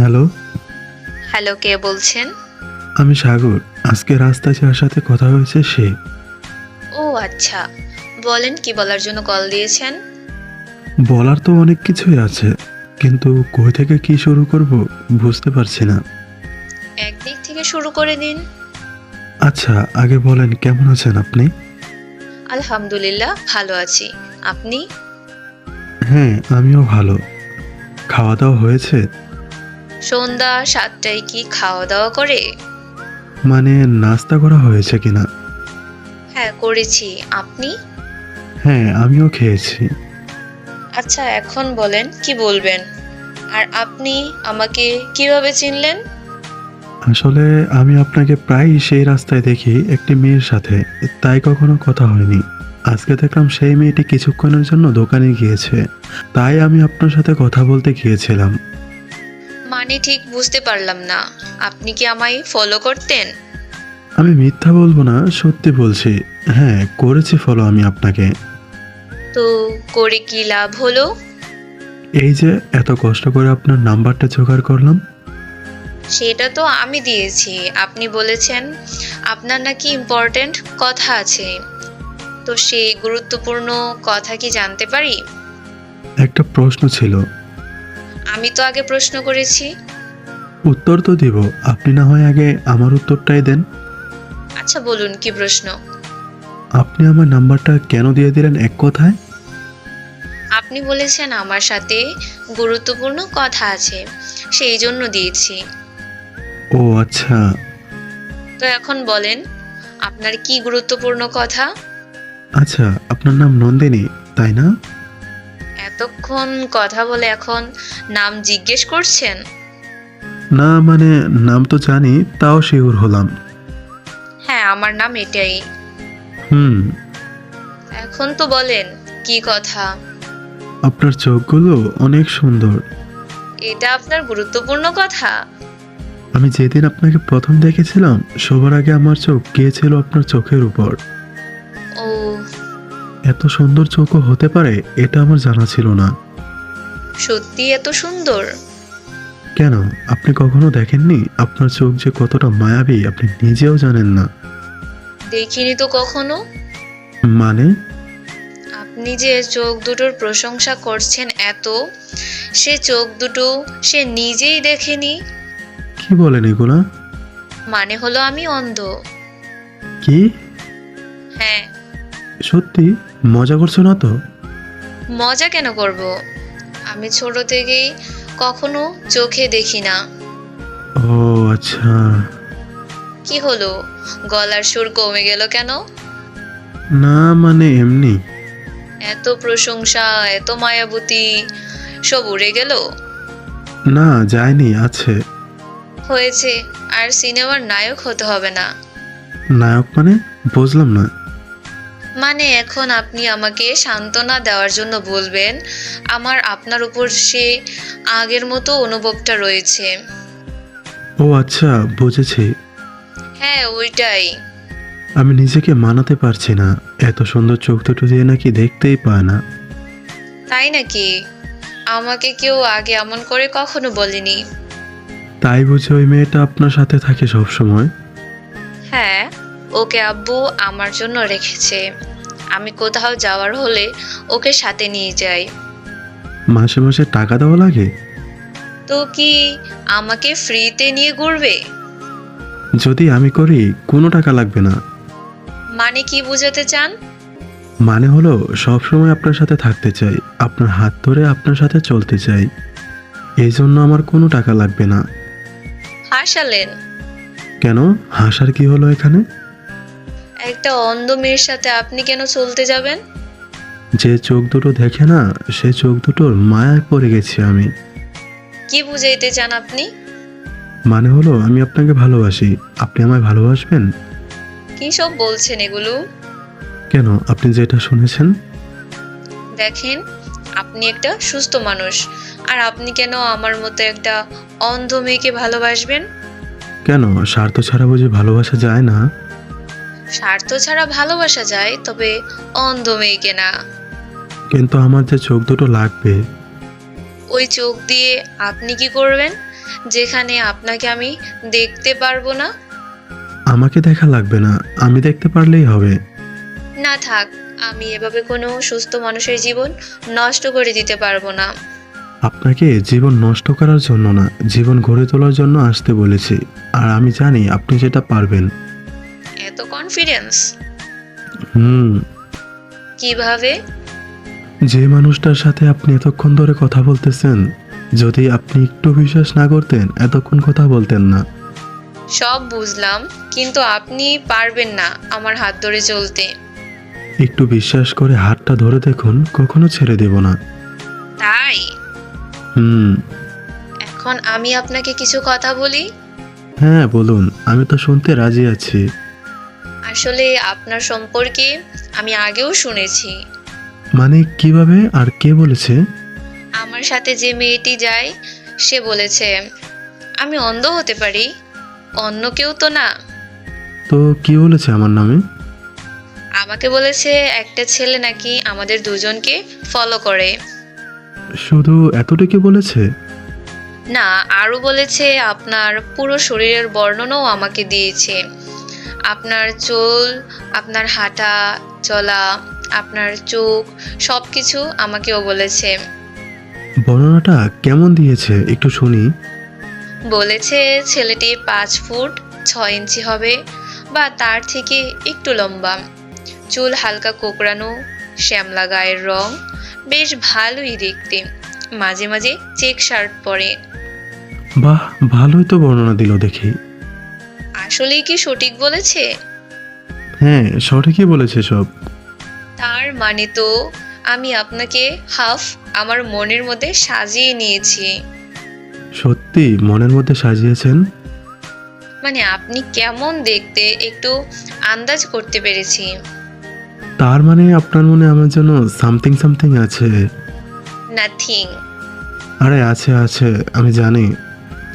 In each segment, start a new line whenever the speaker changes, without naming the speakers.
Hello?
Hello কে বলছেন?
আমি সাগর। আজকে রাস্তায় যার সাথে কথা হয়েছে সে।
ও আচ্ছা। বলেন কি বলার জন্য কল দিয়েছেন?
বলার তো অনেক কিছুই আছে কিন্তু কই থেকে কি শুরু করব বুঝতে পারছি না।
একদিক থেকে শুরু করে দিন।
আচ্ছা আগে বলেন কেমন আছেন আপনি?
আলহামদুলিল্লাহ ভালো আছি। আপনি?
হ্যাঁ আমিও ভালো। খাওয়া দাওয়া হয়েছে?
সন্ধ্যা সাতটায় কি খাওয়া দাওয়া করে?
মানে নাস্তা করা হয়েছে কিনা?
হ্যাঁ করেছি। আপনি?
হ্যাঁ আমিও খেয়েছি।
আচ্ছা এখন বলেন কি বলবেন? আর আপনি আমাকে কীভাবে চিনলেন?
আসলে আমি আপনাকে প্রায়ই সেই রাস্তায় দেখি একটি মেয়ের সাথে। তাই কখনো কথা হয়নি। আজকে দেখলাম সেই মেয়েটি কিছুক্ষণের জন্য দোকানে গিয়েছে। তাই আমি আপনার সাথে কথা বলতে গিয়েছিলাম।
মানে ঠিক বুঝতে পারলাম না। আপনি কি আমায় ফলো করতেন?
আমি মিথ্যা বলব না সত্যি বলছি। হ্যাঁ করেছি ফলো আমি আপনাকে।
তো করে কি লাভ হলো?
এই যে এত কষ্ট করে আপনার নাম্বারটা জোগাড় করলাম।
সেটা তো আমি দিয়েছি। আপনি বলেছেন আপনার নাকি ইম্পর্ট্যান্ট কথা আছে। তো সেই গুরুত্বপূর্ণ কথা কি জানতে পারি?
একটা প্রশ্ন ছিল।
আমি তো আগে প্রশ্ন করেছি।
উত্তর তো দিব। আপনি না হয় আগে আমার উত্তরটাই দেন।
আচ্ছা বলুন কি প্রশ্ন?
আপনি আমার নাম্বারটা কেন দিয়ে দিলেন এক কথায়?
আপনি বলেছেন আমার সাথে গুরুত্বপূর্ণ কথা আছে সেই জন্য দিয়েছি।
ও আচ্ছা।
তো এখন বলেন আপনার কি গুরুত্বপূর্ণ কথা?
আচ্ছা আপনার নাম নন্দিনী তাই না?
এতক্ষণ কথা বলে এখন নাম জিজ্ঞেস করছেন?
না মানে নাম তো জানি তাও শিওর হলাম।
হ্যাঁ আমার নাম এটাই।
হুম।
এখন তো বলেন কি কথা?
আপনার চোখগুলো অনেক সুন্দর।
এটা আপনার গুরুত্বপূর্ণ কথা?
আমি যেদিন আপনাকে প্রথম দেখেছিলাম সবার আগে আমার চোখ গিয়েছিল আপনার চোখের উপর। এত সুন্দর চোখও হতে পারে এটা আমার জানা ছিল না।
সত্যি এত সুন্দর?
কেন? আপনি কখনো দেখেননি? আপনার চোখ যে কতটা মায়াবী আপনি নিজেও জানেন না।
দেখিনি তো কখনো?
মানে?
আপনি যে চোখ দুটোর প্রশংসা করছেন এত সে চোখ দুটো সে নিজেই দেখেনি?
কি বলেন এগুলা?
মানে হলো আমি অন্ধ।
কি?
হ্যাঁ।
সত্যি? মজা করছ না তো?
মজা কেন করব? আমি ছোট থেকেই কখনো চোখে দেখি না।
ও আচ্ছা।
কি হলো? গলার সুর কমে গেল কেন?
না মানে এমনি।
এত প্রশংসা এত মায়াবতী সব উড়ে গেল?
না যায়নি আছে।
হয়েছে আর সিনেমার নায়ক হতে হবে না।
নায়ক মানে? বুঝলাম না।
মানে এখন আপনি আমাকে সান্ত্বনা দেওয়ার জন্য বলবেন। আমার আপনার উপর সে আগের মতো অনুভবটা রয়েছে।
ও আচ্ছা বুঝেছি।
হ্যাঁ ওইটাই।
আমি নিজেকে মানাতে পারছি না। এত সুন্দর চোখ দুটো দিয়ে নাকি দেখতেই পায় না।
তাই নাকি? আমাকে কেউ আগে এমন করে কখনো বলেনি।
তাই বুঝে ওই মেয়েটা আপনার সাথে থাকে সব সময়
হ্যাঁ ওকে আব্বু আমার জন্য রেখেছে। আমি কোথাও যাওয়ার হলে ওকে সাথে নিয়ে যাই।
মাসে মাসে টাকা দেওয়া লাগে?
তো কি আমাকে ফ্রিতে নিয়ে ঘুরবে?
যদি আমি করি কোনো টাকা লাগবে না।
মানে কি বুঝাতে চান?
মানে হলো সব সময় আপনার সাথে থাকতে চাই আপনার হাত ধরে আপনার সাথে চলতে চাই। এই জন্য আমার কোনো টাকা লাগবে না।
হাসালেন।
কেন? হাসার কি হলো এখানে?
একটা অন্ধ মেয়ের সাথে আপনি কেন চলতে যাবেন?
যে চোখ দুটো দেখে না সে চোখ দুটোর মায়ায় পড়ে গেছি আমি।
কি বুঝাইতে চান আপনি?
মানে হলো আমি আপনাকে ভালোবাসি। আপনি আমায় ভালোবাসবেন?
কি সব বলছেন এগুলো?
কেন? আপনি যেটা শুনেছেন?
দেখেন আপনি একটা সুস্থ মানুষ। আর আপনি কেন আমার মতো একটা অন্ধ মেয়েকে ভালোবাসবেন?
কেন? স্বার্থ ছাড়া বুঝি ভালোবাসা যায় না?
স্বার্থ ছাড়া ভালোবাসা যায় তবে অন্ধ মেয়েকে না।
কিন্তু আমার যে চোখ দুটো লাগবে।
ওই চোখ দিয়ে আপনি কি করবেন? যেখানে আপনাকে আমি দেখতে পারব না?
আমাকে দেখা লাগবে না আমি দেখতে পারলেই হবে।
না থাক আমি এভাবে কোনো সুস্থ মানুষের জীবন নষ্ট করে দিতে পারব না।
আপনাকে জীবন নষ্ট করার জন্য না জীবন গড়ে তোলার জন্য আসতে বলেছি। আর আমি জানি আপনি সেটা পারবেন।
এত কনফিডেন্স
হুম।
কীভাবে?
যে মানুষটার সাথে আপনি এতক্ষণ ধরে কথা বলতেছেন যদি আপনি একটু বিশ্বাস না করতেন এতক্ষণ কথা বলতেন না।
সব বুঝলাম কিন্তু আপনি পারবেন না আমার হাত ধরে চলতে।
একটু বিশ্বাস করে হাতটা ধরে দেখুন কখনো ছেড়ে দেব না।
তাই?
হুম।
এখন আমি আপনাকে কিছু কথা বলি?
হ্যাঁ বলুন আমি তো শুনতে রাজি আছি।
আসলে আপনার সম্পর্কে আমি আগেও শুনেছি।
মানে কীভাবে আর কে বলেছে?
আমার সাথে যে মেয়েটি যায় সে বলেছে আমি অন্ধ হতে পারি অন্য কেউ তো না।
তো কি বলেছে আমার নামে?
আমাকে বলেছে একটা ছেলে নাকি আমাদের দুজনকে ফলো করে।
শুধু এতটুকু বলেছে?
না আরও বলেছে আপনার পুরো শরীরের বর্ণনাও আমাকে দিয়েছে। আপনার চুল আপনার হাঁটা চলা আপনার চোখ সব কিছু আমাকেও বলেছে।
বর্ণনাটা কেমন দিয়েছে একটু শুনি।
বলেছে ছেলেটি পাঁচ ফুট ছয় ইঞ্চি হবে বা তার থেকে একটু লম্বা। চুল হালকা কোকড়ানো শ্যামলা গায়ের রং বেশ ভালোই দেখতে। মাঝে মাঝে চেক শার্ট পরে।
বাহ ভালোই তো বর্ণনা দিল দেখি।
আসলেই কি সঠিক বলেছে?
হ্যাঁ সঠিকই বলেছে সব।
তার মানে তো আমি আপনাকে হাফ আমার মনের মধ্যে সাজিয়ে নিয়েছি।
সত্যি? মনের মধ্যে সাজিয়েছেন?
মানে আপনি কেমন দেখতে একটু আন্দাজ করতে পেরেছি।
তার মানে আপনার মনে আমার জন্য সামথিং সামথিং আছে।
নাথিং
আরে আছে আছে আমি জানি।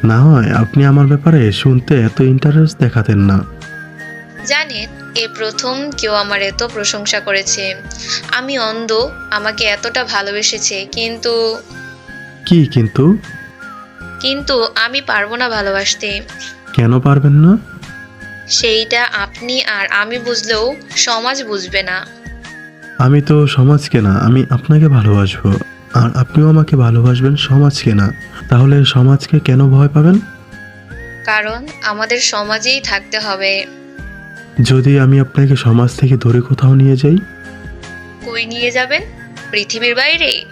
না হয় আপনি আমার ব্যাপারে শুনতে এত ইন্টারেস্ট দেখাতেন না।
জানেন এ প্রথম কেউ আমার এত প্রশংসা করেছে। আমি অন্ধ আমাকে এতটা ভালোবেসেছে কিন্তু
কি কিন্তু?
কিন্তু আমি পারব না ভালোবাসতে।
কেন পারবেন না?
সেইটা আপনি আর আমি বুঝলেও সমাজ বুঝবে না।
আমি তো সমাজকে না আমি আপনাকে ভালোবাসবো। আর আপনিও আমাকে ভালোবাসবেন সমাজকে না। তাহলে সমাজকে কেন ভয় পাবেন?
কারণ আমাদের সমাজেই থাকতে হবে।
যদি আমি আপনাকে সমাজ থেকে ধরে কোথাও নিয়ে যাই?
কই নিয়ে যাবেন? পৃথিবীর বাইরে?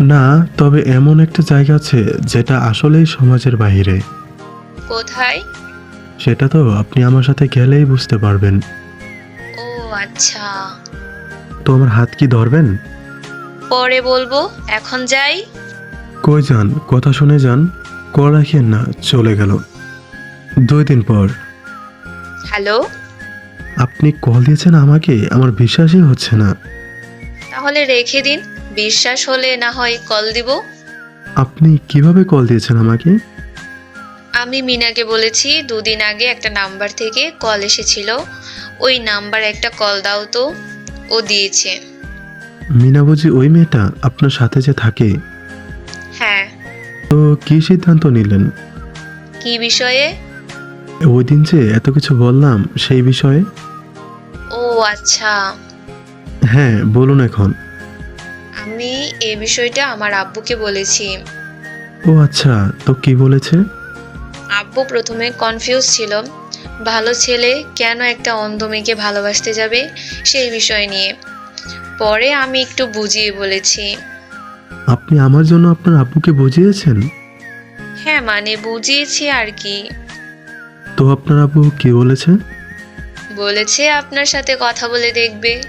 না তবে এমন একটা জায়গা আছে যেটা আসলেই সমাজের বাইরে।
কোথায়?
সেটা তো আপনি আমার সাথে গেলেই বুঝতে পারবেন।
ও আচ্ছা।
তো আমার হাত কি ধরবেন?
পরে বলব এখন যাই।
কই যান? কথা শুনে যান। কল রাখেন না চলে গেল। দুই দিন পর।
হ্যালো?
আপনি কল দিয়েছেন আমাকে? আমার বিশ্বাসই হচ্ছে না।
তাহলে রেখে দিন। বিশ্বাস হলে না হয় কল দিব।
আপনি কীভাবে কল দিয়েছেন আমাকে?
আমি মিনাকে বলেছি দুদিন আগে একটা নাম্বার থেকে কল এসেছিল। ওই নাম্বার একটা কল দাও তো। ও দিয়েছে।
মিনা বুঝি ওই মেয়েটা আপনার সাথে যে থাকে?
হ্যাঁ।
তো কি সিদ্ধান্ত নিলেন?
কি বিষয়ে?
ওই দিন যে এত কিছু বললাম সেই বিষয়ে?
ও আচ্ছা।
হ্যাঁ বলুন এখন।
আমি এই বিষয়টা আমার আব্বুকে বলেছি।
ও আচ্ছা তো কি বলেছে?
আব্বু প্রথমে কনফিউজ ছিল। ভালো ছেলে কেন একটা অন্ধ মেয়েকে ভালোবাসতে যাবে সেই বিষয় নিয়ে। পরে আমি একটু বুঝিয়ে বলেছি।
আপনি আমার জন্য আপনার আপুকে বুঝিয়েছেন?
হ্যাঁ মানে বুঝিয়েছি আর কি।
তো আপনার আব্বু কি বলেছে?
বলেছে আপনার সাথে কথা বলে দেখবে।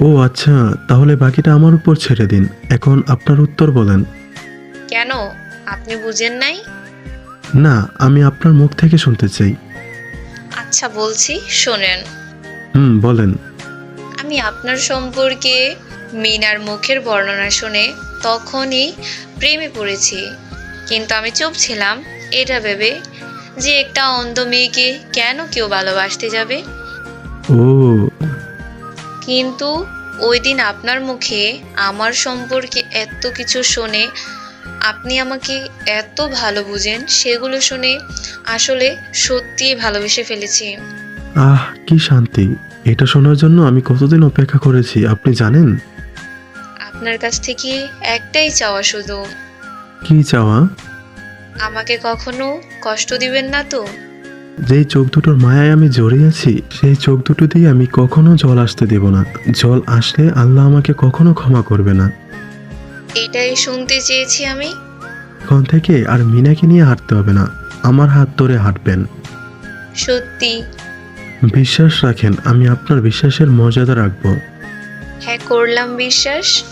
ও আচ্ছা তাহলে বাকিটা আমার উপর ছেড়ে দিন। এখন আপনার উত্তর বলেন।
কেন? আপনি বুঝেন নাই?
না আমি আপনার মুখ থেকে শুনতে চাই।
আচ্ছা বলছি শোনেন।
হুম বলেন।
আমি আপনার সম্পর্কে মিনার মুখের বর্ণনা শুনে তখনই প্রেমে পড়েছি। কিন্তু আমি চুপ ছিলাম এটা ভেবে যে একটা অন্ধ মেয়েকে কেন কেউ ভালোবাসতে যাবে?
ও।
কিন্তু ওই দিন আপনার মুখে আমার সম্পর্কে এত কিছু শুনে আপনি আমাকে এত ভালো বুঝেন সেগুলো শুনে আসলে সত্যিই ভালোবেসে ফেলেছি।
আহ কি শান্তি। এটা শোনার জন্য আমি কতদিন অপেক্ষা করেছি আপনি জানেন?
আপনার কাছ থেকে একটাই চাওয়া শুধু।
কি চাওয়া?
আমাকে কখনো কষ্ট দিবেন না তো?
যেই চোখ দুটোর মায়ায় আমি জড়িয়ে আছি সেই চোখ দুটো দিয়ে আমি কখনো জল আসতে দেব না। জল আসলে আল্লাহ আমাকে কখনো ক্ষমা করবে না।
এটাই শুনতে চেয়েছি আমি।
এখন থেকে আর মিনাকে নিয়ে হাঁটতে হবে না। আমার হাত ধরে হাঁটবেন।
সত্যি।
বিশ্বাস রাখেন আমি আপনার বিশ্বাসের মর্যাদা রাখব।
হ্যাঁ করলাম বিশ্বাস।